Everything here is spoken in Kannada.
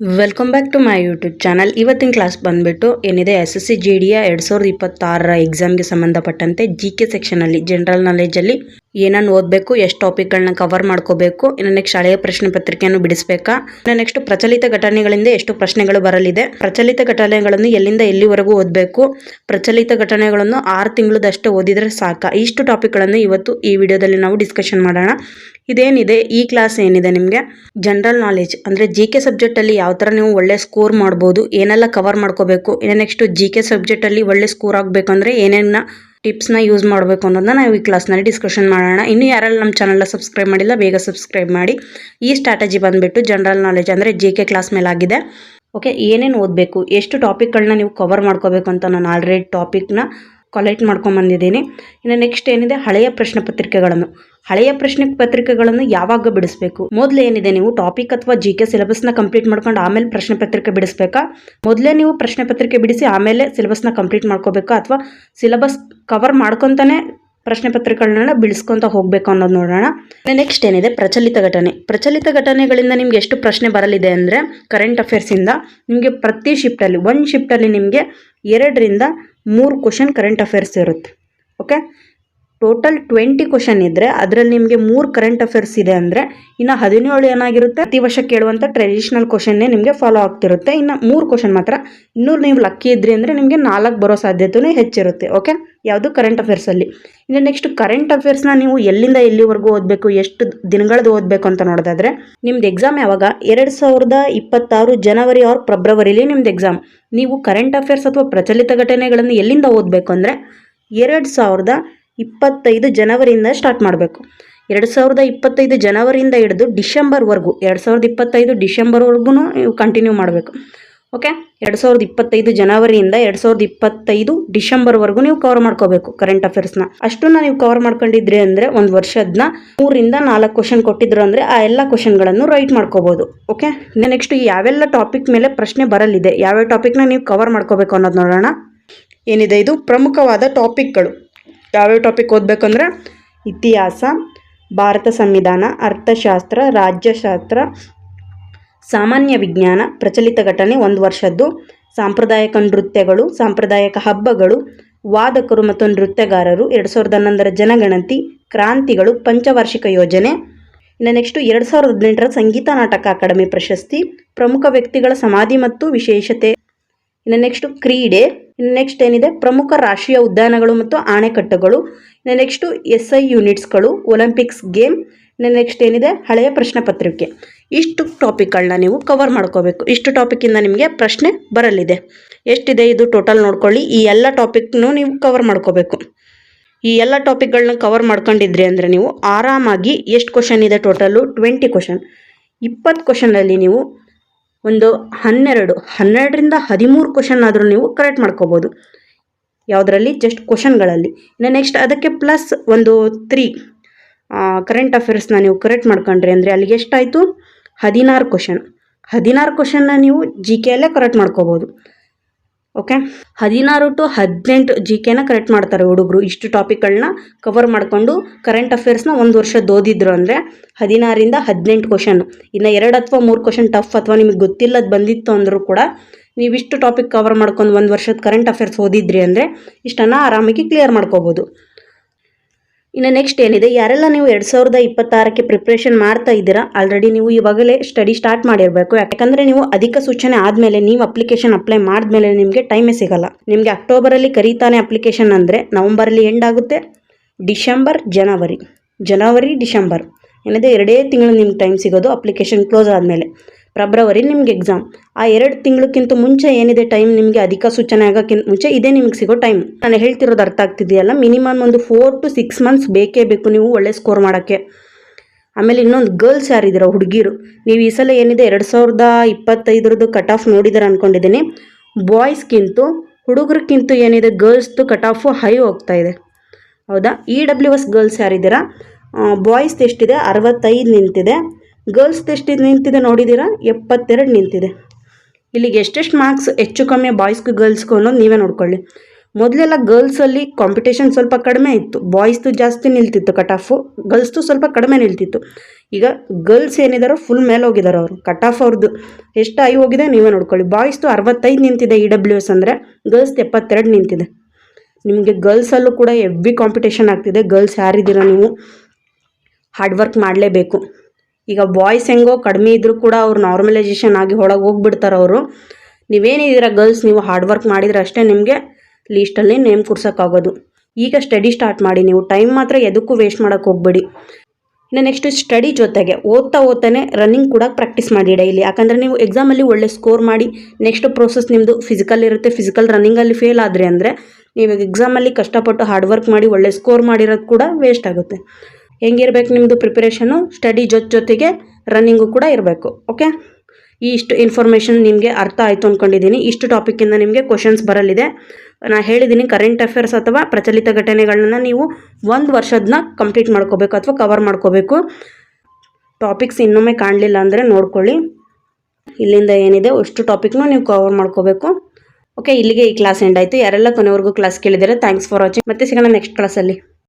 Welcome back to my YouTube channel ಇವತ್ತಿನ ಕ್ಲಾಸ್ ಬಂದುಬಿಟ್ಟು ಏನಿದೆ ಎಸ್ ಎಸ್ ಸಿ ಜಿ ಡಿಯ ಎರಡು ಸಾವಿರದ ಇಪ್ಪತ್ತಾರರ ಎಕ್ಸಾಮ್ಗೆ ಸಂಬಂಧಪಟ್ಟಂತೆ ಜಿ ಕೆ ಸೆಕ್ಷನಲ್ಲಿ ಜನರಲ್ ನಾಲೆಜಲ್ಲಿ ಏನನ್ನು ಓದಬೇಕು, ಎಷ್ಟು ಟಾಪಿಕ್ಗಳನ್ನ ಕವರ್ ಮಾಡ್ಕೋಬೇಕು, ಇನ್ನು ನೆಕ್ಸ್ಟ್ ಹಳೆಯ ಪ್ರಶ್ನೆ ಪತ್ರಿಕೆಯನ್ನು ಬಿಡಿಸಬೇಕಾ? ಇನ್ನು ನೆಕ್ಸ್ಟ್ ಪ್ರಚಲಿತ ಘಟನೆಗಳಿಂದ ಎಷ್ಟು ಪ್ರಶ್ನೆಗಳು ಬರಲಿದೆ? ಪ್ರಚಲಿತ ಘಟನೆಗಳನ್ನು ಎಲ್ಲಿಂದ ಎಲ್ಲಿವರೆಗೂ ಓದಬೇಕು? ಪ್ರಚಲಿತ ಘಟನೆಗಳನ್ನು ಆರು ತಿಂಗಳದಷ್ಟು ಓದಿದರೆ ಸಾಕ? ಇಷ್ಟು ಟಾಪಿಕ್ಗಳನ್ನು ಇವತ್ತು ಈ ವಿಡಿಯೋದಲ್ಲಿ ನಾವು ಡಿಸ್ಕಷನ್ ಮಾಡೋಣ. ಇದೇನಿದೆ? ಈ ಕ್ಲಾಸ್ ಏನಿದೆ ನಿಮಗೆ? ಜನರಲ್ ನಾಲೆಜ್ ಅಂದರೆ ಜಿ ಕೆ ಸಬ್ಜೆಕ್ಟಲ್ಲಿ ಯಾವ ಥರ ನೀವು ಒಳ್ಳೆ ಸ್ಕೋರ್ ಮಾಡ್ಬೋದು, ಏನೆಲ್ಲ ಕವರ್ ಮಾಡ್ಕೋಬೇಕು, ಇನ್ನು ನೆಕ್ಸ್ಟು ಜಿ ಕೆ ಸಬ್ಜೆಕ್ಟಲ್ಲಿ ಒಳ್ಳೆ ಸ್ಕೋರ್ ಆಗಬೇಕಂದ್ರೆ ಏನೇನ ಟಿಪ್ಸ್ನ ಯೂಸ್ ಮಾಡಬೇಕು ಅನ್ನೋದನ್ನ ನಾವು ಈ ಕ್ಲಾಸ್ನಲ್ಲಿ ಡಿಸ್ಕಷನ್ ಮಾಡೋಣ. ಇನ್ನು ಯಾರಲ್ಲಿ ನಮ್ಮ ಚಾನಲ್ನ ಸಬ್ಸ್ಕ್ರೈಬ್ ಮಾಡಿಲ್ಲ, ಬೇಗ ಸಬ್ಸ್ಕ್ರೈಬ್ ಮಾಡಿ. ಈ ಸ್ಟ್ರಾಟಜಿ ಬಂದುಬಿಟ್ಟು ಜನರಲ್ ನಾಲೆಜ್ ಅಂದರೆ ಜೆ ಕೆ ಕ್ಲಾಸ್ ಮೇಲೆ ಆಗಿದೆ. ಓಕೆ ಏನೇನು ಓದಬೇಕು, ಎಷ್ಟು ಟಾಪಿಕ್ಗಳನ್ನ ನೀವು ಕವರ್ ಮಾಡ್ಕೋಬೇಕು ಅಂತ ನಾನು ಆಲ್ರೆಡಿ ಟಾಪಿಕ್ನ ಕಲೆಕ್ಟ್ ಮಾಡ್ಕೊಂಬಂದಿದ್ದೀನಿ ಇನ್ನು ನೆಕ್ಸ್ಟ್ ಏನಿದೆ? ಹಳೆಯ ಪ್ರಶ್ನೆ ಪತ್ರಿಕೆಗಳನ್ನು. ಹಳೆಯ ಪ್ರಶ್ನೆ ಪತ್ರಿಕೆಗಳನ್ನು ಯಾವಾಗ ಬಿಡಿಸ್ಬೇಕು? ಮೊದಲು ಏನಿದೆ? ನೀವು ಟಾಪಿಕ್ ಅಥವಾ ಜಿ ಕೆ ಸಿಲೆಬಸ್ನ ಕಂಪ್ಲೀಟ್ ಮಾಡ್ಕೊಂಡು ಆಮೇಲೆ ಪ್ರಶ್ನೆ ಪತ್ರಿಕೆ ಬಿಡಿಸ್ಬೇಕಾ? ಮೊದಲೇ ನೀವು ಪ್ರಶ್ನೆ ಪತ್ರಿಕೆ ಬಿಡಿಸಿ ಆಮೇಲೆ ಸಿಲೆಬಸ್ನ ಕಂಪ್ಲೀಟ್ ಮಾಡ್ಕೋಬೇಕಾ? ಅಥವಾ ಸಿಲೆಬಸ್ ಕವರ್ ಮಾಡ್ಕೊತಾನೆ ಪ್ರಶ್ನೆ ಪತ್ರಿಕೆಗಳನ್ನ ಬಿಡಿಸ್ಕೊಂತ ಹೋಗಬೇಕು ಅನ್ನೋದು ನೋಡೋಣ. ನೆಕ್ಸ್ಟ್ ಏನಿದೆ? ಪ್ರಚಲಿತ ಘಟನೆ. ಪ್ರಚಲಿತ ಘಟನೆಗಳಿಂದ ನಿಮ್ಗೆ ಎಷ್ಟು ಪ್ರಶ್ನೆ ಬರಲಿದೆ ಅಂದರೆ ಕರೆಂಟ್ ಅಫೇರ್ಸಿಂದ ನಿಮಗೆ ಪ್ರತಿ ಶಿಫ್ಟಲ್ಲಿ ಒಂದು ಶಿಫ್ಟಲ್ಲಿ ನಿಮಗೆ ಎರಡರಿಂದ ಮೂರು ಕ್ವಶನ್ ಕರೆಂಟ್ ಅಫೇರ್ಸ್ ಇರುತ್ತೆ. ಓಕೆ ಟೋಟಲ್ ಟ್ವೆಂಟಿ ಕ್ವಶನ್ ಇದ್ದರೆ ಅದರಲ್ಲಿ ನಿಮಗೆ ಮೂರು ಕರೆಂಟ್ ಅಫೇರ್ಸ್ ಇದೆ ಅಂದರೆ ಇನ್ನು ಹದಿನೇಳು ಏನಾಗಿರುತ್ತೆ? ಪ್ರತಿ ವರ್ಷ ಕೇಳುವಂಥ ಟ್ರೆಡಿಷ್ನಲ್ ಕ್ವಶನ್ನೇ ನಿಮಗೆ ಫಾಲೋ ಆಗ್ತಿರುತ್ತೆ. ಇನ್ನು ಮೂರು ಕ್ವಶನ್ ಮಾತ್ರ. ಇನ್ನೂ ನೀವು ಲಕ್ಕಿ ಇದ್ರಿ ಅಂದರೆ ನಿಮಗೆ ನಾಲ್ಕು ಬರೋ ಸಾಧ್ಯತೆಯೂ ಹೆಚ್ಚಿರುತ್ತೆ. ಓಕೆ ಯಾವುದು ಕರೆಂಟ್ ಅಫೇರ್ಸಲ್ಲಿ ಇನ್ನು ನೆಕ್ಸ್ಟ್ ಕರೆಂಟ್ ಅಫೇರ್ಸ್ನ ನೀವು ಎಲ್ಲಿಂದ ಎಲ್ಲಿವರೆಗೂ ಓದಬೇಕು, ಎಷ್ಟು ದಿನಗಳದ್ದು ಓದಬೇಕು ಅಂತ ನೋಡೋದಾದ್ರೆ, ನಿಮ್ದು ಎಕ್ಸಾಮ್ ಯಾವಾಗ? ಎರಡು ಸಾವಿರದ ಇಪ್ಪತ್ತಾರು ಜನವರಿ ಆರ್ ಫೆಬ್ರವರಿಲಿ ನಿಮ್ದು ಎಕ್ಸಾಮ್ ನೀವು ಕರೆಂಟ್ ಅಫೇರ್ಸ್ ಅಥವಾ ಪ್ರಚಲಿತ ಘಟನೆಗಳನ್ನು ಎಲ್ಲಿಂದ ಓದಬೇಕು ಅಂದರೆ, ಎರಡು ಸಾವಿರದ ಇಪ್ಪತ್ತೈದು ಜನವರಿಯಿಂದ ಸ್ಟಾರ್ಟ್ ಮಾಡಬೇಕು. ಎರಡು ಸಾವಿರದ ಇಪ್ಪತ್ತೈದು ಜನವರಿಯಿಂದ ಹಿಡಿದು ಡಿಶೆಂಬರ್ವರೆಗೂ ಎರಡು ಸಾವಿರದ ಇಪ್ಪತ್ತೈದು ಡಿಶೆಂಬರ್ವರೆಗೂ ನೀವು ಕಂಟಿನ್ಯೂ ಮಾಡಬೇಕು. ಓಕೆ ಎರಡು ಸಾವಿರದ ಇಪ್ಪತ್ತೈದು ಜನವರಿಯಿಂದ ಎರಡು ಸಾವಿರದ ಇಪ್ಪತ್ತೈದು ಡಿಶೆಂಬರ್ವರೆಗೂ ನೀವು ಕವರ್ ಮಾಡ್ಕೋಬೇಕು ಕರೆಂಟ್ ಅಫೇರ್ಸ್ನ ಅಷ್ಟನ್ನ ನೀವು ಕವರ್ ಮಾಡ್ಕೊಂಡಿದ್ರಿ ಅಂದರೆ ಒಂದು ವರ್ಷದನ್ನ ಮೂರಿಂದ ನಾಲ್ಕು ಕ್ವಶನ್ ಕೊಟ್ಟಿದ್ರು ಅಂದರೆ ಆ ಎಲ್ಲ ಕ್ವಶನ್ಗಳನ್ನು ರೈಟ್ ಮಾಡ್ಕೋಬೋದು. ಓಕೆ ನೆಕ್ಸ್ಟ್ ಯಾವೆಲ್ಲ ಟಾಪಿಕ್ ಮೇಲೆ ಪ್ರಶ್ನೆ ಬರಲಿದೆ, ಯಾವ್ಯಾವ ಟಾಪಿಕ್ನ ನೀವು ಕವರ್ ಮಾಡ್ಕೋಬೇಕು ಅನ್ನೋದು ನೋಡೋಣ. ಏನಿದೆ ಇದು? ಪ್ರಮುಖವಾದ ಟಾಪಿಕ್ಗಳು ಯಾವ್ಯಾವ ಟಾಪಿಕ್ ಓದಬೇಕಂದ್ರೆ ಇತಿಹಾಸ, ಭಾರತ ಸಂವಿಧಾನ, ಅರ್ಥಶಾಸ್ತ್ರ, ರಾಜ್ಯಶಾಸ್ತ್ರ, ಸಾಮಾನ್ಯ ವಿಜ್ಞಾನ, ಪ್ರಚಲಿತ ಘಟನೆ ಒಂದು ವರ್ಷದ್ದು, ಸಾಂಪ್ರದಾಯಿಕ ನೃತ್ಯಗಳು, ಸಾಂಪ್ರದಾಯಿಕ ಹಬ್ಬಗಳು, ವಾದಕರು ಮತ್ತು ನೃತ್ಯಗಾರರು ಎರಡು ಸಾವಿರದ ಹನ್ನೊಂದರ ಜನಗಣತಿ, ಕ್ರಾಂತಿಗಳು, ಪಂಚವಾರ್ಷಿಕ ಯೋಜನೆ, ಇನ್ನು ನೆಕ್ಸ್ಟು ಎರಡು ಸಾವಿರದ ಹದಿನೆಂಟರ ಸಂಗೀತ ನಾಟಕ ಅಕಾಡೆಮಿ ಪ್ರಶಸ್ತಿ, ಪ್ರಮುಖ ವ್ಯಕ್ತಿಗಳ ಸಮಾಧಿ ಮತ್ತು ವಿಶೇಷತೆ. ಇನ್ನು ನೆಕ್ಸ್ಟು ಕ್ರೀಡೆ, ಇನ್ನು ನೆಕ್ಸ್ಟ್ ಏನಿದೆ? ಪ್ರಮುಖ ರಾಷ್ಟ್ರೀಯ ಉದ್ಯಾನಗಳು ಮತ್ತು ಆಣೆಕಟ್ಟುಗಳು. ಇನ್ನು ನೆಕ್ಸ್ಟು ಎಸ್ ಐ ಯೂನಿಟ್ಸ್ಗಳು, ಒಲಿಂಪಿಕ್ಸ್ ಗೇಮ್. ಇನ್ನು ನೆಕ್ಸ್ಟ್ ಏನಿದೆ? ಹಳೆಯ ಪ್ರಶ್ನೆ ಪತ್ರಿಕೆ. ಇಷ್ಟು ಟಾಪಿಕ್ಗಳನ್ನ ನೀವು ಕವರ್ ಮಾಡ್ಕೋಬೇಕು. ಇಷ್ಟು ಟಾಪಿಕ್ಕಿಂದ ನಿಮಗೆ ಪ್ರಶ್ನೆ ಬರಲಿದೆ. ಎಷ್ಟಿದೆ ಇದು ಟೋಟಲ್ ನೋಡ್ಕೊಳ್ಳಿ. ಈ ಎಲ್ಲ ಟಾಪಿಕ್ನು ನೀವು ಕವರ್ ಮಾಡ್ಕೋಬೇಕು. ಈ ಎಲ್ಲ ಟಾಪಿಕ್ಗಳನ್ನ ಕವರ್ ಮಾಡ್ಕೊಂಡಿದ್ರಿ ಅಂದರೆ ನೀವು ಆರಾಮಾಗಿ ಎಷ್ಟು ಕ್ವಶನ್ ಇದೆ ಟೋಟಲು ಟ್ವೆಂಟಿ ಕ್ವಶನ್ ಇಪ್ಪತ್ತು ಕ್ವಶನಲ್ಲಿ ನೀವು ಒಂದು ಹನ್ನೆರಡು, ಹನ್ನೆರಡರಿಂದ ಹದಿಮೂರು ಕ್ವಶನ್ ಆದರೂ ನೀವು ಕರೆಕ್ಟ್ ಮಾಡ್ಕೋಬೋದು. ಯಾವುದರಲ್ಲಿ? ಜಸ್ಟ್ ಕ್ವಶನ್ಗಳಲ್ಲಿ ಇನ್ನು ನೆಕ್ಸ್ಟ್ ಅದಕ್ಕೆ ಪ್ಲಸ್ ಒಂದು ತ್ರೀ ಕರೆಂಟ್ ಅಫೇರ್ಸ್ನ ನೀವು ಕರೆಕ್ಟ್ ಮಾಡ್ಕೊಂಡ್ರಿ ಅಂದರೆ ಅಲ್ಲಿಗೆ ಎಷ್ಟಾಯಿತು? ಹದಿನಾರು ಕ್ವಶನ್ ಹದಿನಾರು ಕ್ವಶನ್ನ ನೀವು ಜಿ ಕೆಯಲ್ಲೇ ಕರೆಕ್ಟ್ ಮಾಡ್ಕೋಬೋದು. ಓಕೆ? ಹದಿನಾರು ಟು ಹದಿನೆಂಟು ಜಿ ಕೆನ ಕರೆಕ್ಟ್ ಮಾಡ್ತಾರೆ ಹುಡುಗರು. ಇಷ್ಟು ಟಾಪಿಕ್ಗಳನ್ನ ಕವರ್ ಮಾಡಿಕೊಂಡು ಕರೆಂಟ್ ಅಫೇರ್ಸ್ನ ಒಂದು ವರ್ಷ ಓದಿದ್ರು ಅಂದರೆ ಹದಿನಾರಿಂದ ಹದಿನೆಂಟು ಕ್ವಶನ್ ಇನ್ನು ಎರಡು ಅಥವಾ ಮೂರು ಕ್ವಶನ್ ಟಫ್ ಅಥವಾ ನಿಮಗೆ ಗೊತ್ತಿಲ್ಲದ ಬಂದಿತ್ತು ಅಂದರೂ ಕೂಡ ನೀವು ಇಷ್ಟು ಟಾಪಿಕ್ ಕವರ್ ಮಾಡ್ಕೊಂಡು ಒಂದು ವರ್ಷದ ಕರೆಂಟ್ ಅಫೇರ್ಸ್ ಓದಿದ್ರಿ ಅಂದರೆ ಇಷ್ಟನ್ನು ಆರಾಮಾಗಿ ಕ್ಲಿಯರ್ ಮಾಡ್ಕೋಬೋದು. ಇನ್ನು ನೆಕ್ಸ್ಟ್ ಏನಿದೆ, ಯಾರೆಲ್ಲ ನೀವು ಎರಡು ಸಾವಿರದ ಇಪ್ಪತ್ತಾರಕ್ಕೆ ಪ್ರಿಪ್ರೇಷನ್ ಮಾಡ್ತಾ ಇದ್ದೀರಾ ಆಲ್ರೆಡಿ ನೀವು ಇವಾಗಲೇ ಸ್ಟಡಿ ಸ್ಟಾರ್ಟ್ ಮಾಡಿರಬೇಕು. ಯಾಕಂದರೆ ನೀವು ಅಧಿಕ ಸೂಚನೆ ಆದಮೇಲೆ, ನೀವು ಅಪ್ಲಿಕೇಶನ್ ಅಪ್ಲೈ ಮಾಡಿದ್ಮೇಲೆ ನಿಮಗೆ ಟೈಮೇ ಸಿಗಲ್ಲ. ನಿಮಗೆ ಅಕ್ಟೋಬರಲ್ಲಿ ಕರೀತಾನೆ ಅಪ್ಲಿಕೇಶನ್ ಅಂದರೆ ನವಂಬರಲ್ಲಿ ಎಂಡ್ ಆಗುತ್ತೆ ಡಿಸೆಂಬರ್ ಜನವರಿ ಜನವರಿ ಡಿಸೆಂಬರ್ ಏನಿದೆ, ಎರಡೇ ತಿಂಗಳು ನಿಮ್ಗೆ ಟೈಮ್ ಸಿಗೋದು ಅಪ್ಲಿಕೇಶನ್ ಕ್ಲೋಸ್ ಆದಮೇಲೆ. ಫೆಬ್ರವರಿ ನಿಮ್ಗೆ ಎಕ್ಸಾಮ್ ಆ ಎರಡು ತಿಂಗಳಕ್ಕಿಂತ ಮುಂಚೆ ಏನಿದೆ ಟೈಮ್ ನಿಮಗೆ ಅಧಿಕ ಸೂಚನೆ ಆಗೋಕ್ಕಿಂತ ಮುಂಚೆ ಇದೇ ನಿಮಗೆ ಸಿಗೋ ಟೈಮ್ ನಾನು ಹೇಳ್ತಿರೋದು ಅರ್ಥ ಆಗ್ತಿದೆಯಲ್ಲ? ಮಿನಿಮಮ್ ಒಂದು ಫೋರ್ ಟು ಸಿಕ್ಸ್ ಮಂತ್ಸ್ ಬೇಕೇ ಬೇಕು ನೀವು ಒಳ್ಳೆ ಸ್ಕೋರ್ ಮಾಡೋಕ್ಕೆ. ಆಮೇಲೆ ಇನ್ನೊಂದು ಗರ್ಲ್ಸ್ ಯಾರಿದ್ದೀರ, ಹುಡುಗಿರು? ನೀವು ಈ ಸಲ ಏನಿದೆ, ಎರಡು ಸಾವಿರದ ಇಪ್ಪತ್ತೈದರದ್ದು ಕಟ್ ಆಫ್ ನೋಡಿದಾರೆ ಅಂದ್ಕೊಂಡಿದ್ದೀನಿ ಬಾಯ್ಸ್ಗಿಂತೂ ಹುಡುಗರಿಗಿಂತ ಏನಿದೆ ಗರ್ಲ್ಸ್ದು ಕಟ್ ಆಫು ಹೈ ಹೋಗ್ತಾ ಇದೆ. ಹೌದಾ? ಇ ಡಬ್ಲ್ಯೂ ಎಸ್ ಗರ್ಲ್ಸ್ ಯಾರಿದ್ದೀರಾ? ಬಾಯ್ಸ್ದು ಎಷ್ಟಿದೆ? ಅರವತ್ತೈದು ನಿಂತಿದೆ. ಗರ್ಲ್ಸ್ ಎಷ್ಟು ನಿಂತಿದೆ ನೋಡಿದ್ದೀರಾ? ಎಪ್ಪತ್ತೆರಡು ನಿಂತಿದೆ. ಇಲ್ಲಿಗೆ ಎಷ್ಟೆಷ್ಟು ಮಾರ್ಕ್ಸ್ ಹೆಚ್ಚು ಕಮ್ಮಿ ಬಾಯ್ಸ್ಗೂ ಗರ್ಲ್ಸ್ಗೂ ಅನ್ನೋದು ನೀವೇ ನೋಡ್ಕೊಳ್ಳಿ. ಮೊದಲೆಲ್ಲ ಗರ್ಲ್ಸಲ್ಲಿ ಕಾಂಪಿಟೇಷನ್ ಸ್ವಲ್ಪ ಕಡಿಮೆ ಇತ್ತು. ಬಾಯ್ಸ್ದು ಜಾಸ್ತಿ ನಿಲ್ತಿತ್ತು ಕಟ್ ಆಫು ಗರ್ಲ್ಸ್ದು ಸ್ವಲ್ಪ ಕಡಿಮೆ ನಿಲ್ತಿತ್ತು. ಈಗ ಗರ್ಲ್ಸ್ ಏನಿದಾರೋ ಫುಲ್ ಮೇಲೆ ಹೋಗಿದ್ದಾರೆ ಅವರು. ಕಟ್ ಆಫ್ ಅವ್ರದ್ದು ಎಷ್ಟು ಐ ಹೋಗಿದೆ ನೀವೇ ನೋಡ್ಕೊಳ್ಳಿ. ಬಾಯ್ಸ್ದು ಅರವತ್ತೈದು ನಿಂತಿದೆ ಇ ಡಬ್ಲ್ಯೂ ಎಸ್ ಅಂದರೆ ಗರ್ಲ್ಸ್ದು ಎಪ್ಪತ್ತೆರಡು ನಿಂತಿದೆ. ನಿಮಗೆ ಗರ್ಲ್ಸಲ್ಲೂ ಕೂಡ ಎವ್ವಿ ಕಾಂಪಿಟೇಷನ್ ಆಗ್ತಿದೆ. ಗರ್ಲ್ಸ್ ಯಾರಿದ್ದೀರಾ ನೀವು? ಹಾರ್ಡ್ ವರ್ಕ್ ಮಾಡಲೇಬೇಕು. ಈಗ ಬಾಯ್ಸ್ ಹೆಂಗೋ ಕಡಿಮೆ ಇದ್ದರೂ ಕೂಡ ಅವ್ರು ನಾರ್ಮಲೈಸೇಷನ್ ಆಗಿ ಒಳಗೆ ಹೋಗ್ಬಿಡ್ತಾರೆ ಅವರು. ನೀವೇನಿದ್ದೀರ ಗರ್ಲ್ಸ್ ನೀವು ಹಾರ್ಡ್ ವರ್ಕ್ ಮಾಡಿದ್ರೆ ಅಷ್ಟೇ ನಿಮಗೆ ಲೀಸ್ಟಲ್ಲಿ ನೇಮ್ ಕೂರ್ಸೋಕ್ಕಾಗೋದು. ಈಗ ಸ್ಟಡಿ ಸ್ಟಾರ್ಟ್ ಮಾಡಿ, ನೀವು ಟೈಮ್ ಮಾತ್ರ ಎದಕ್ಕೂ ವೇಸ್ಟ್ ಮಾಡೋಕೆ ಹೋಗ್ಬೇಡಿ. ಇನ್ನು ನೆಕ್ಸ್ಟ್ ಸ್ಟಡಿ ಜೊತೆಗೆ ಓದ್ತಾ ಓದ್ತಾನೆ ರನ್ನಿಂಗ್ ಕೂಡ ಪ್ರಾಕ್ಟೀಸ್ ಮಾಡಿ ಡೈಲಿ ಯಾಕಂದರೆ ನೀವು ಎಕ್ಸಾಮಲ್ಲಿ ಒಳ್ಳೆ ಸ್ಕೋರ್ ಮಾಡಿ ನೆಕ್ಸ್ಟ್ ಪ್ರೋಸೆಸ್ ನಿಮ್ಮದು ಫಿಸಿಕಲ್ ಇರುತ್ತೆ ಫಿಸಿಕಲ್ ರನ್ನಿಂಗಲ್ಲಿ ಫೇಲ್ ಆದರೆ ಅಂದರೆ, ನೀವು ಎಕ್ಸಾಮಲ್ಲಿ ಕಷ್ಟಪಟ್ಟು ಹಾರ್ಡ್ ವರ್ಕ್ ಮಾಡಿ ಒಳ್ಳೆ ಸ್ಕೋರ್ ಮಾಡಿರೋದು ಕೂಡ ವೇಸ್ಟ್ ಆಗುತ್ತೆ. ಹೆಂಗಿರ್ಬೇಕು ನಿಮ್ಮದು ಪ್ರಿಪರೇಷನು ಸ್ಟಡಿ ಜೊತೆ ಜೊತೆಗೆ ರನ್ನಿಂಗು ಕೂಡ ಇರಬೇಕು ಓಕೆ ಈ ಇಷ್ಟು ಇನ್ಫಾರ್ಮೇಷನ್ ನಿಮಗೆ ಅರ್ಥ ಆಯಿತು ಅಂದ್ಕೊಂಡಿದ್ದೀನಿ ಇಷ್ಟು ಟಾಪಿಕ್ಕಿಂದ ನಿಮಗೆ ಕ್ವಶನ್ಸ್ ಬರಲಿದೆ. ನಾನು ಹೇಳಿದ್ದೀನಿ ಕರೆಂಟ್ ಅಫೇರ್ಸ್ ಅಥವಾ ಪ್ರಚಲಿತ ಘಟನೆಗಳನ್ನ ನೀವು ಒಂದು ವರ್ಷದನ್ನ ಕಂಪ್ಲೀಟ್ ಮಾಡ್ಕೋಬೇಕು ಅಥವಾ ಕವರ್ ಮಾಡ್ಕೋಬೇಕು. ಟಾಪಿಕ್ಸ್ ಇನ್ನೊಮ್ಮೆ ಕಾಣಲಿಲ್ಲ ಅಂದರೆ ನೋಡ್ಕೊಳ್ಳಿ. ಇಲ್ಲಿಂದ ಏನಿದೆ ಅಷ್ಟು ಟಾಪಿಕ್ನು ನೀವು ಕವರ್ ಮಾಡ್ಕೋಬೇಕು. ಓಕೆ ಇಲ್ಲಿಗೆ ಈ ಕ್ಲಾಸ್ ಎಂಡ್ ಆಯಿತು. ಯಾರೆಲ್ಲ ಕೊನೆವರೆಗೂ ಕ್ಲಾಸ್ ಕೇಳಿದರೆ ಥ್ಯಾಂಕ್ಸ್ ಫಾರ್ ವಾಚಿಂಗ್ ಮತ್ತೆ ಸಿಗೋಣ ನೆಕ್ಸ್ಟ್ ಕ್ಲಾಸಲ್ಲಿ